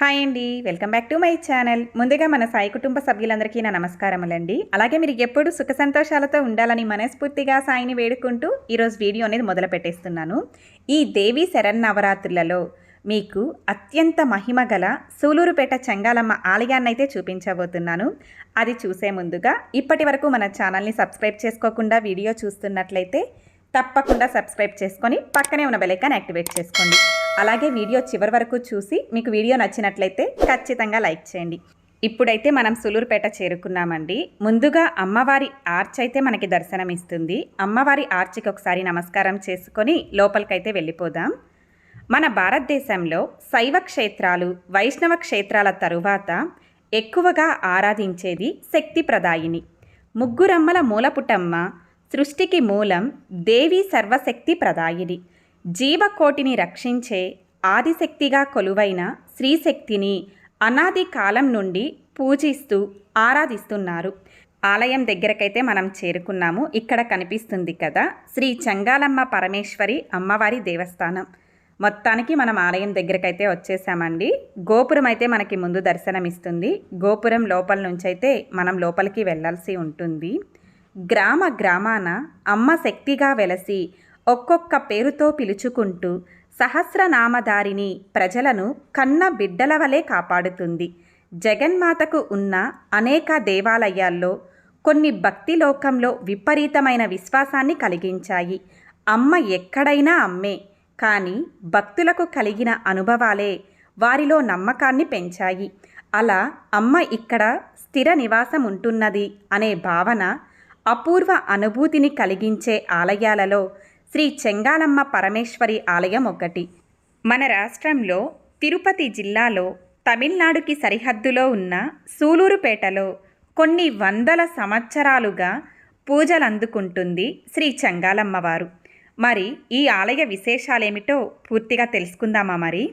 Hi అండి. Welcome back to my channel. ముందుగా మన సాయి కుటుంబ సభ్యులందరికీ నా నమస్కారములండి. అలాగే మీరు ఎప్పుడు సుఖ సంతోషాలతో ఉండాలని మనస్ఫూర్తిగా సాయిని వేడుకుంటూ ఈరోజు వీడియో అనేది మొదలు పెట్టేస్తున్నాను. ఈ దేవి శరన్నవరాత్రులలో మీకు అత్యంత మహిమ గల సూలూరుపేట చెంగాలమ్మ ఆలయాన్ని అయితే చూపించబోతున్నాను. అది చూసే ముందుగా ఇప్పటి వరకు మన ఛానల్ని సబ్స్క్రైబ్ చేసుకోకుండా వీడియో చూస్తున్నట్లయితే తప్పకుండా సబ్స్క్రైబ్ చేసుకొని పక్కనే ఉన్న బెలైకాన్ యాక్టివేట్ చేసుకోండి. అలాగే వీడియో చివరి వరకు చూసి మీకు వీడియో నచ్చినట్లయితే ఖచ్చితంగా లైక్ చేయండి. ఇప్పుడైతే మనం సులూరుపేట చేరుకున్నామండి. ముందుగా అమ్మవారి ఆర్చ్ అయితే మనకి దర్శనం ఇస్తుంది అమ్మవారి ఆర్చికి ఒకసారి నమస్కారం చేసుకొని లోపలికైతే వెళ్ళిపోదాం. మన భారతదేశంలో శైవ క్షేత్రాలు వైష్ణవ క్షేత్రాల తరువాత ఎక్కువగా ఆరాధించేది శక్తి ప్రదాయిని. ముగ్గురమ్మల మూలపుటమ్మ సృష్టికి మూలం దేవి సర్వశక్తి ప్రదాయిని. జీవకోటిని రక్షించే ఆదిశక్తిగా కొలువైన శ్రీశక్తిని అనాది కాలం నుండి పూజిస్తూ ఆరాధిస్తున్నారు. ఆలయం దగ్గరకైతే మనం చేరుకున్నాము. ఇక్కడ కనిపిస్తుంది కదా శ్రీ చంగాలమ్మ పరమేశ్వరి అమ్మవారి దేవస్థానం. మొత్తానికి మనం ఆలయం దగ్గరకైతే వచ్చేసామండి. గోపురం అయితే మనకి ముందు దర్శనమిస్తుంది. గోపురం లోపల నుంచి అయితే మనం లోపలికి వెళ్ళాల్సి ఉంటుంది. గ్రామ గ్రామాన అమ్మ శక్తిగా వెలసి ఒక్కొక్క పేరుతో పిలుచుకుంటూ సహస్రనామధారిని ప్రజలను కన్న బిడ్డల వలె కాపాడుతుంది. జగన్మాతకు ఉన్న అనేక దేవాలయాల్లో కొన్ని భక్తి లోకంలో విపరీతమైన విశ్వాసాన్ని కలిగించాయి. అమ్మ ఎక్కడైనా అమ్మే కానీ భక్తులకు కలిగిన అనుభవాలే వారిలో నమ్మకాన్ని పెంచాయి. అలా అమ్మ ఇక్కడ స్థిర నివాసం ఉంటున్నది అనే భావన అపూర్వ అనుభూతిని కలిగించే ఆలయాలలో శ్రీ చెంగాలమ్మ పరమేశ్వరి ఆలయం ఒకటి మన రాష్ట్రంలో తిరుపతి జిల్లాలో తమిళనాడుకి సరిహద్దులో ఉన్న సూలూరుపేటలో కొన్ని వందల సంవత్సరాలుగా పూజలు అందుకుంటుంది శ్రీ చెంగాలమ్మవారు. మరి ఈ ఆలయ విశేషాలేమిటో పూర్తిగా తెలుసుకుందామా మరి?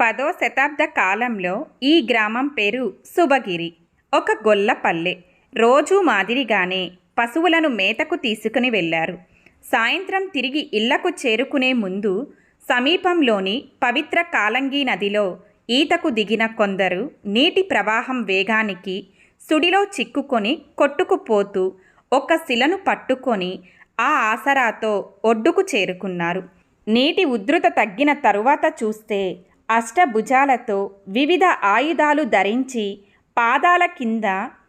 పదో శతాబ్ద కాలంలో ఈ గ్రామం పేరు సుభగిరి ఒక గొల్లపల్లె రోజూ మాదిరిగానే పశువులను మేతకు తీసుకుని వెళ్ళారు. సాయంత్రం తిరిగి ఇళ్ళకు చేరుకునే ముందు సమీపంలోని పవిత్ర కాలంగి నదిలో ఈతకు దిగిన కొందరు నీటి ప్రవాహం వేగానికి సుడిలో చిక్కుకొని కొట్టుకుపోతూ ఒక శిలను పట్టుకొని ఆ ఆసరాతో ఒడ్డుకు చేరుకున్నారు. నీటి ఉధృత తగ్గిన తరువాత చూస్తే అష్టభుజాలతో వివిధ ఆయుధాలు ధరించి పాదాల కింద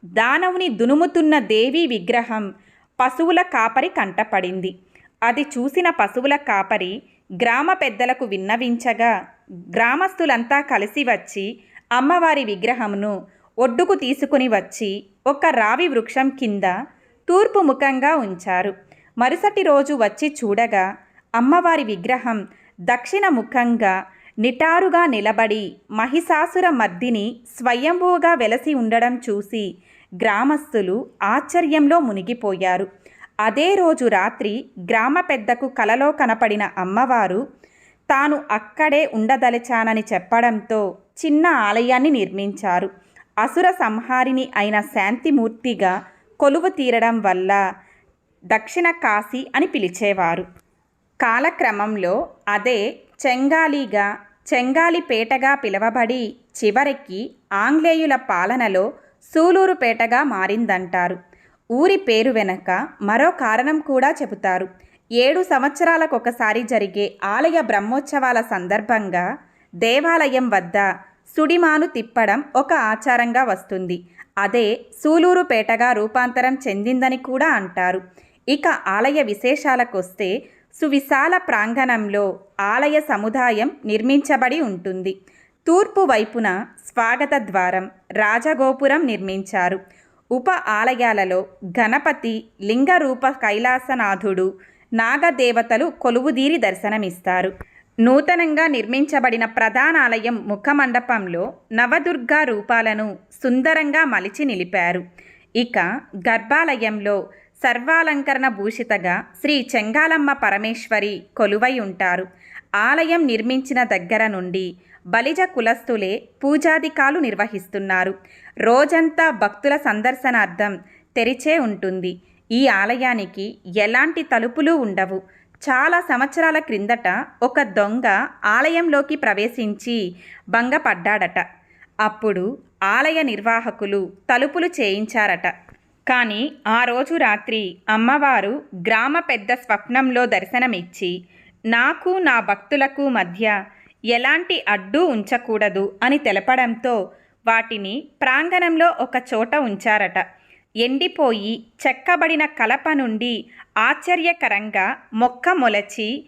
దానవుని దునుముతున్న దేవీ విగ్రహం పశువుల కాపరి కంటపడింది. అది చూసిన పశువుల కాపరి గ్రామ పెద్దలకు విన్నవించగా గ్రామస్తులంతా కలిసి వచ్చి అమ్మవారి విగ్రహమును ఒడ్డుకు తీసుకుని వచ్చి ఒక రావి వృక్షం కింద తూర్పు ముఖంగా ఉంచారు. మరుసటి రోజు వచ్చి చూడగా అమ్మవారి విగ్రహం దక్షిణ ముఖంగా నిటారుగా నిలబడి మహిషాసుర మర్దిని స్వయంభూగా వెలసి ఉండడం చూసి గ్రామస్తులు ఆశ్చర్యంలో మునిగిపోయారు. అదే రోజు రాత్రి గ్రామ పెద్దకు కలలో కనపడిన అమ్మవారు తాను అక్కడే ఉండదలిచానని చెప్పడంతో చిన్న ఆలయాన్ని నిర్మించారు. అసుర సంహారిని అయిన శాంతిమూర్తిగా కొలువు తీరడం వల్ల దక్షిణ కాశీ అని పిలిచేవారు. కాలక్రమంలో అదే చెంగాలిగా చెంగాలిపేటగా పిలవబడి చివరికి ఆంగ్లేయుల పాలనలో సూలూరుపేటగా మారిందంటారు. ఊరి పేరు వెనక మరో కారణం కూడా చెబుతారు. ఏడు సంవత్సరాలకొకసారి జరిగే ఆలయ బ్రహ్మోత్సవాల సందర్భంగా దేవాలయం వద్ద సుడిమాను తిప్పడం ఒక ఆచారంగా వస్తుంది. అదే సూలూరుపేటగా రూపాంతరం చెందిందని కూడా అంటారు. ఇక ఆలయ విశేషాలకొస్తే సువిశాల ప్రాంగణంలో ఆలయ సముదాయం నిర్మించబడి ఉంటుంది. తూర్పు వైపున స్వాగత ద్వారం రాజగోపురం నిర్మించారు. ఉప ఆలయాలలో గణపతి లింగరూప కైలాసనాథుడు నాగదేవతలు కొలువుదీరి దర్శనమిస్తారు. నూతనంగా నిర్మించబడిన ప్రధాన ఆలయం ముఖమండపంలో నవదుర్గా రూపాలను సుందరంగా మలిచి నిలిపారు. ఇక గర్భాలయంలో సర్వాలంకరణ భూషితగా శ్రీ చెంగాలమ్మ పరమేశ్వరి కొలువై ఉంటారు. ఆలయం నిర్మించిన దగ్గర నుండి బలిజ కులస్తులే పూజాధికాలు నిర్వహిస్తున్నారు. రోజంతా భక్తుల సందర్శనార్థం తెరిచే ఉంటుంది. ఈ ఆలయానికి ఎలాంటి తలుపులు ఉండవు. చాలా సంవత్సరాల క్రిందట ఒక దొంగ ఆలయంలోకి ప్రవేశించి భంగపడ్డాడట. అప్పుడు ఆలయ నిర్వాహకులు తలుపులు చేయించారట. కానీ ఆ రోజు రాత్రి అమ్మవారు గ్రామ పెద్ద స్వప్నంలో దర్శనమిచ్చి నాకు నా భక్తులకు మధ్య ఎలాంటి అడ్డు ఉంచకూడదు అని తెలపడంతో వాటిని ప్రాంగణంలో ఒక చోట ఉంచారట. ఎండిపోయి చెక్కబడిన కలప నుండి ఆశ్చర్యకరంగా మొక్క మొలచి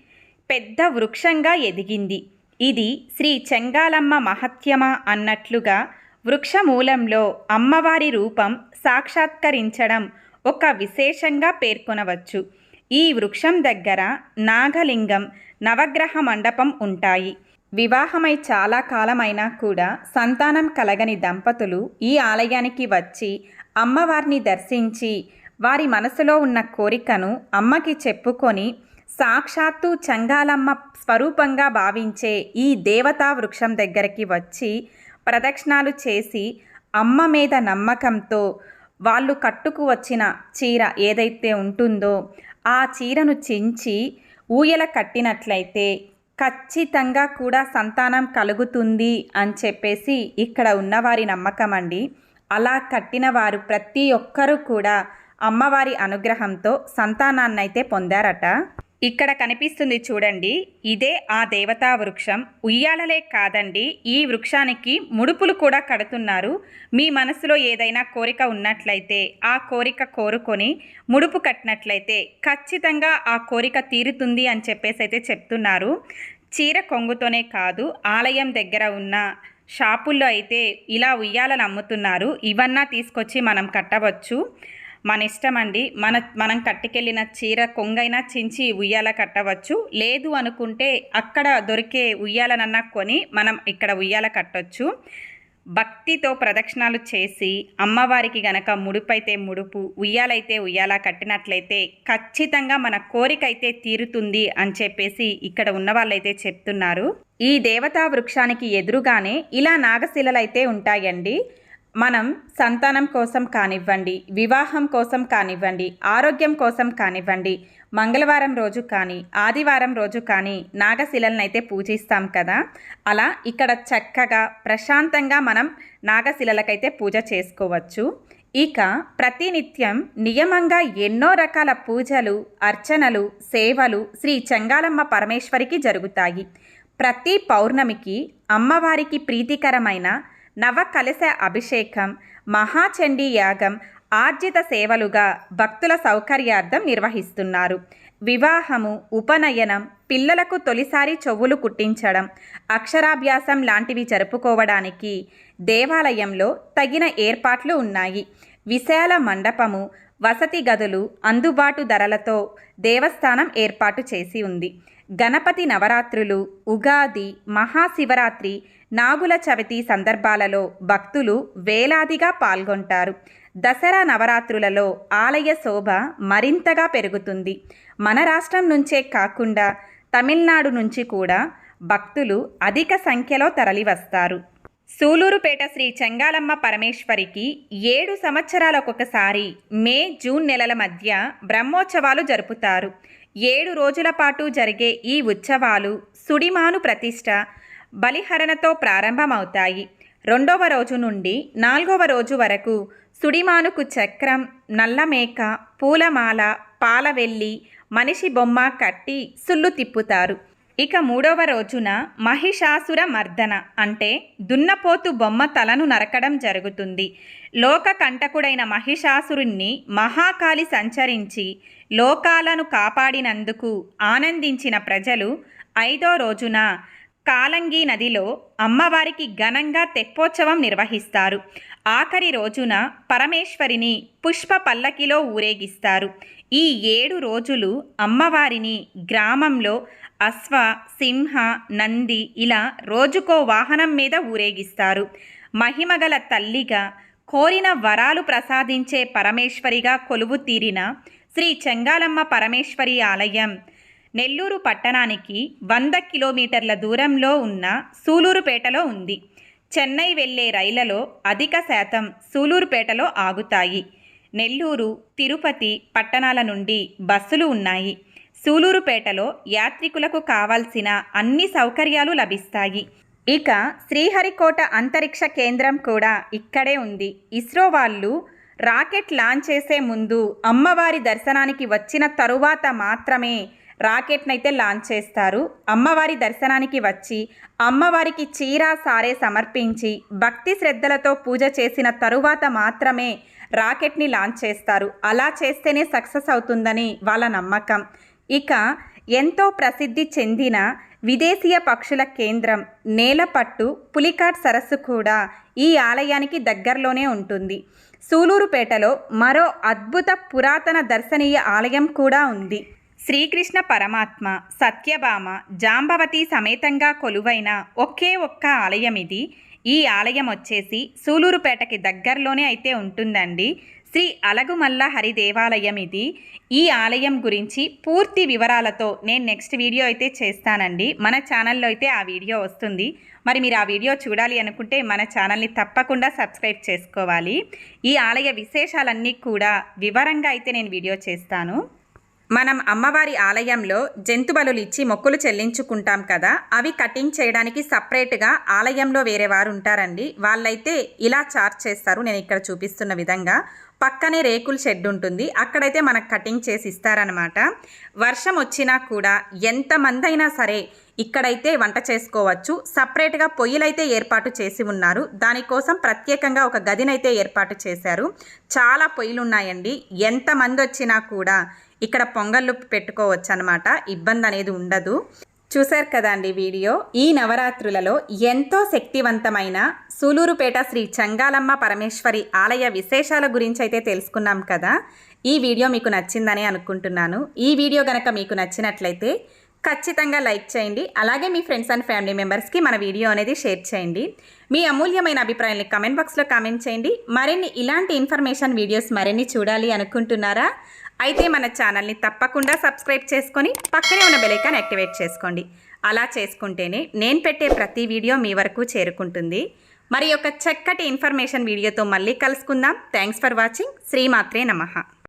పెద్ద వృక్షంగా ఎదిగింది. ఇది శ్రీ చెంగాలమ్మ మహత్యమా అన్నట్లుగా వృక్షమూలంలో అమ్మవారి రూపం సాక్షాత్కరించడం ఒక విశేషంగా పేర్కొనవచ్చు. ఈ వృక్షం దగ్గర నాగలింగం నవగ్రహ మండపం ఉంటాయి. వివాహమై చాలా కాలమైనా కూడా సంతానం కలగని దంపతులు ఈ ఆలయానికి వచ్చి అమ్మవారిని దర్శించి వారి మనసులో ఉన్న కోరికను అమ్మకి చెప్పుకొని సాక్షాత్తు చంగాలమ్మ స్వరూపంగా భావించే ఈ దేవతా వృక్షం దగ్గరికి వచ్చి ప్రదక్షిణాలు చేసి అమ్మ మీద నమ్మకంతో వాళ్ళు కట్టుకు వచ్చిన చీర ఏదైతే ఉంటుందో ఆ చీరను చించి ఊయల కట్టినట్లయితే ఖచ్చితంగా కూడా సంతానం కలుగుతుంది అని చెప్పేసి ఇక్కడ ఉన్నవారి నమ్మకం అండి. అలా కట్టిన వారు ప్రతి ఒక్కరూ కూడా అమ్మవారి అనుగ్రహంతో సంతానాన్నైతే పొందారట. ఇక్కడ కనిపిస్తుంది చూడండి ఇదే ఆ దేవతా వృక్షం. ఉయ్యాలలే కాదండి ఈ వృక్షానికి ముడుపులు కూడా కడుతున్నారు. మీ మనసులో ఏదైనా కోరిక ఉన్నట్లయితే ఆ కోరిక కోరుకొని ముడుపు కట్టినట్లయితే ఖచ్చితంగా ఆ కోరిక తీరుతుంది అని చెప్పేసి అయితే చెప్తున్నారు. చీర కొంగుతోనే కాదు ఆలయం దగ్గర ఉన్న షాపుల్లో అయితే ఇలా ఉయ్యాలను అమ్ముతున్నారు. ఇవన్నా తీసుకొచ్చి మనం కట్టవచ్చు. మన ఇష్టం అండి మన మనం కట్టుకెళ్ళిన చీర కొంగైనా చించి ఉయ్యాల కట్టవచ్చు. లేదు అనుకుంటే అక్కడ దొరికే ఉయ్యాలనన్నా కొని మనం ఇక్కడ ఉయ్యాల కట్టొచ్చు. భక్తితో ప్రదక్షిణాలు చేసి అమ్మవారికి గనక ముడుపైతే ముడుపు ఉయ్యాలైతే ఉయ్యాల కట్టినట్లయితే ఖచ్చితంగా మన కోరిక అయితే తీరుతుంది అని చెప్పేసి ఇక్కడ ఉన్న వాళ్ళైతే చెప్తున్నారు. ఈ దేవతా వృక్షానికి ఎదురుగానే ఇలా నాగశిలలైతే ఉంటాయండి. మనం సంతానం కోసం కానివ్వండి వివాహం కోసం కానివ్వండి ఆరోగ్యం కోసం కానివ్వండి మంగళవారం రోజు కానీ ఆదివారం రోజు కానీ నాగశిలలనైతే పూజిస్తాం కదా. అలా ఇక్కడ చక్కగా ప్రశాంతంగా మనం నాగశిలలకైతే పూజ చేసుకోవచ్చు. ఇక ప్రతినిత్యం నియమంగా ఎన్నో రకాల పూజలు అర్చనలు సేవలు శ్రీ చెంగాలమ్మ పరమేశ్వరికి జరుగుతాయి. ప్రతి పౌర్ణమికి అమ్మవారికి ప్రీతికరమైన నవకలశ అభిషేకం మహాచండీ యాగం ఆర్జిత సేవలుగా భక్తుల సౌకర్యార్థం నిర్వహిస్తున్నారు. వివాహము ఉపనయనం పిల్లలకు తొలిసారి చెవులు కుట్టించడం అక్షరాభ్యాసం లాంటివి జరుపుకోవడానికి దేవాలయంలో తగిన ఏర్పాట్లు ఉన్నాయి. విశాల మండపము వసతి గదులు అందుబాటు ధరలతో దేవస్థానం ఏర్పాటు చేసి ఉంది. గణపతి నవరాత్రులు ఉగాది మహాశివరాత్రి నాగుల చవితి సందర్భాలలో భక్తులు వేలాదిగా పాల్గొంటారు. దసరా నవరాత్రులలో ఆలయ శోభ మరింతగా పెరుగుతుంది. మన రాష్ట్రం నుంచే కాకుండా తమిళనాడు నుంచి కూడా భక్తులు అధిక సంఖ్యలో తరలివస్తారు. సూలూరుపేట శ్రీ చెంగాలమ్మ పరమేశ్వరికి ఏడు సంవత్సరాలకొకసారి మే జూన్ నెలల మధ్య బ్రహ్మోత్సవాలు జరుపుతారు. ఏడు రోజుల పాటు జరిగే ఈ ఉత్సవాలు సుడిమాను ప్రతిష్ట బలిహరణతో ప్రారంభమవుతాయి. రెండవ రోజు నుండి నాలుగవ రోజు వరకు సుడిమానుకు చక్రం నల్లమేక పూలమాల పాలవెల్లి మనిషి బొమ్మ కట్టి సుల్లు తిప్పుతారు. ఇక మూడవ రోజున మహిషాసుర మర్దన అంటే దున్నపోతు బొమ్మ తలను నరకడం జరుగుతుంది. లోక కంటకుడైన మహిషాసురుణ్ణి మహాకాళి సంచరించి లోకాలను కాపాడినందుకు ఆనందించిన ప్రజలు ఐదో రోజున కాలంగి నదిలో అమ్మవారికి ఘనంగా తెప్పోత్సవం నిర్వహిస్తారు. ఆఖరి రోజున పరమేశ్వరిని పుష్ప పల్లకిలో ఊరేగిస్తారు. ఈ ఏడు రోజులు అమ్మవారిని గ్రామంలో అశ్వ సింహ నంది ఇలా రోజుకో వాహనం మీద ఊరేగిస్తారు. మహిమగల తల్లిగా కోరిన వరాలు ప్రసాదించే పరమేశ్వరిగా కొలువు తీరిన శ్రీ చెంగాలమ్మ పరమేశ్వరి ఆలయం నెల్లూరు పట్టణానికి వంద కిలోమీటర్ల దూరంలో ఉన్న సూలూరుపేటలో ఉంది. చెన్నై వెళ్ళే రైళ్ళలో అధిక శాతం సూలూరుపేటలో ఆగుతాయి. నెల్లూరు తిరుపతి పట్టణాల నుండి బస్సులు ఉన్నాయి. సూలూరుపేటలో యాత్రికులకు కావాల్సిన అన్ని సౌకర్యాలు లభిస్తాయి. ఇక శ్రీహరికోట అంతరిక్ష కేంద్రం కూడా ఇక్కడే ఉంది. ఇస్రో వాళ్ళు రాకెట్ లాంచ్ చేసే ముందు అమ్మవారి దర్శనానికి వచ్చిన తరువాత మాత్రమే రాకెట్నైతే లాంచ్ చేస్తారు. అమ్మవారి దర్శనానికి వచ్చి అమ్మవారికి చీర సారే సమర్పించి భక్తి శ్రద్ధలతో పూజ చేసిన తరువాత మాత్రమే రాకెట్ని లాంచ్ చేస్తారు. అలా చేస్తేనే సక్సెస్ అవుతుందని వాళ్ళ నమ్మకం. ఇక ఎంతో ప్రసిద్ధి చెందిన విదేశీయ పక్షుల కేంద్రం నేలపట్టు పులికాట్ సరస్సు కూడా ఈ ఆలయానికి దగ్గరలోనే ఉంటుంది. సూలూరుపేటలో మరో అద్భుత పురాతన దర్శనీయ ఆలయం కూడా ఉంది. శ్రీకృష్ణ పరమాత్మ సత్యభామ జాంబవతి సమేతంగా కొలువైన ఒకే ఒక్క ఆలయం ఇది ఈ ఆలయం వచ్చేసి సూలూరుపేటకి దగ్గరలోనే అయితే ఉంటుందండి. శ్రీ అలగుమల్ల హరి దేవాలయం ఇది ఈ ఆలయం గురించి పూర్తి వివరాలతో నేను నెక్స్ట్ వీడియో అయితే చేస్తానండి. మన ఛానల్లో అయితే ఆ వీడియో వస్తుంది. మరి మీరు ఆ వీడియో చూడాలి అనుకుంటే మన ఛానల్ని తప్పకుండా సబ్స్క్రైబ్ చేసుకోవాలి. ఈ ఆలయ విశేషాలన్నీ కూడా వివరంగా అయితే నేను వీడియో చేస్తాను. మనం అమ్మవారి ఆలయంలో జంతుబలులు ఇచ్చి మొక్కులు చెల్లించుకుంటాం కదా అవి కటింగ్ చేయడానికి సపరేట్గా ఆలయంలో వేరే వారు ఉంటారండి. వాళ్ళైతే ఇలా చార్జ్ చేస్తారు. నేను ఇక్కడ చూపిస్తున్న విధంగా పక్కనే రేకుల షెడ్ ఉంటుంది. అక్కడైతే మనకు కటింగ్ చేసి ఇస్తారనమాట వర్షం వచ్చినా కూడా ఎంతమంది అయినా సరే ఇక్కడైతే వంట చేసుకోవచ్చు. సపరేట్గా పొయ్యిలైతే ఏర్పాటు చేసి ఉన్నారు. దానికోసం ప్రత్యేకంగా ఒక గదినైతే ఏర్పాటు చేశారు. చాలా పొయ్యిలు ఉన్నాయండి ఎంతమంది వచ్చినా కూడా ఇక్కడ పొంగళ్ళు పెట్టుకోవచ్చు అనమాట ఇబ్బంది అనేది ఉండదు. చూశారు కదండి వీడియో? ఈ నవరాత్రులలో ఎంతో శక్తివంతమైన సూలూరుపేట శ్రీ చంగాలమ్మ పరమేశ్వరి ఆలయ విశేషాల గురించి అయితే తెలుసుకున్నాం కదా. ఈ వీడియో మీకు నచ్చిందని అనుకుంటున్నాను. ఈ వీడియో గనక మీకు నచ్చినట్లయితే ఖచ్చితంగా లైక్ చేయండి. అలాగే మీ ఫ్రెండ్స్ అండ్ ఫ్యామిలీ మెంబర్స్కి మన వీడియో అనేది షేర్ చేయండి. మీ అమూల్యమైన అభిప్రాయాన్ని కమెంట్ బాక్స్లో కామెంట్ చేయండి. మరిన్ని ఇలాంటి ఇన్ఫర్మేషన్ వీడియోస్ మరిన్ని చూడాలి అనుకుంటున్నారా? అయితే మన ఛానల్ని తప్పకుండా సబ్స్క్రైబ్ చేసుకొని పక్కనే ఉన్న బెలైకాన్ యాక్టివేట్ చేసుకోండి. అలా చేసుకుంటేనే నేను పెట్టే ప్రతి వీడియో మీ వరకు చేరుకుంటుంది. మరి ఒక చక్కటి ఇన్ఫర్మేషన్ వీడియోతో మళ్ళీ కలుసుకుందాం. థ్యాంక్స్ ఫర్ వాచింగ్ శ్రీమాత్రే నమః.